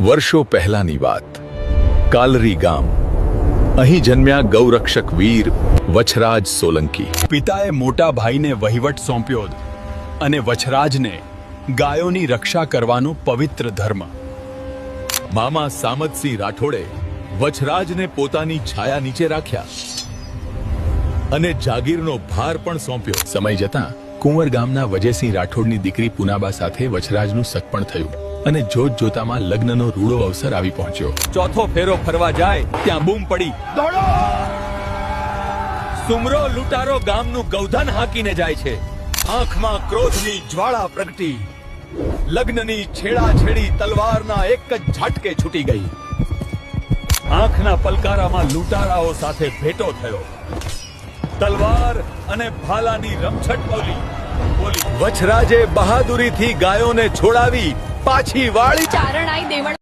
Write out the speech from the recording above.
વર્ષો પહેલાની વાત. કાલરી ગામ. અહીં જન્મ્યા ગૌરક્ષક વીર વછરાજ સોલંકી. પિતાએ મોટા ભાઈને વહીવટ સોંપ્યો અને વછરાજને ગાયોની રક્ષા કરવાનો પવિત્ર ધર્મ. મામા સામતસિંહ રાઠોડે વછરાજને પોતાની છાયા નીચે રાખ્યા અને જાગીરનો ભાર પણ સોંપ્યો. સમય જતાં કુંવર ગામના વજયસિંહ રાઠોડની દીકરી પુનાબા સાથે વછરાજનું સગપણ થયું. અને જોત જોતામાં લગ્નનો રૂડો અવસર આવી પહોંચ્યો. ચોથો ફેરો ફરવા જાય ત્યાં બૂમ પડી. સુમરો લૂંટારો ગામનું ગૌધન હાંકીને જાય છે. આંખમાં ક્રોધની જ્વાળા પ્રગટી. લગ્નની છેડા છેડી તલવારના એક જ ઝાટકે છૂટી ગઈ. આંખના પલકારામાં લૂંટારાઓ સાથે ભેટો થયો. તલવાર અને ભાલાની રમછટ બોલી. બોલી વછરાજે બહાદુરીથી ગાયોને છોડાવી પાછી વાળી. ચારણાઈ દેવળ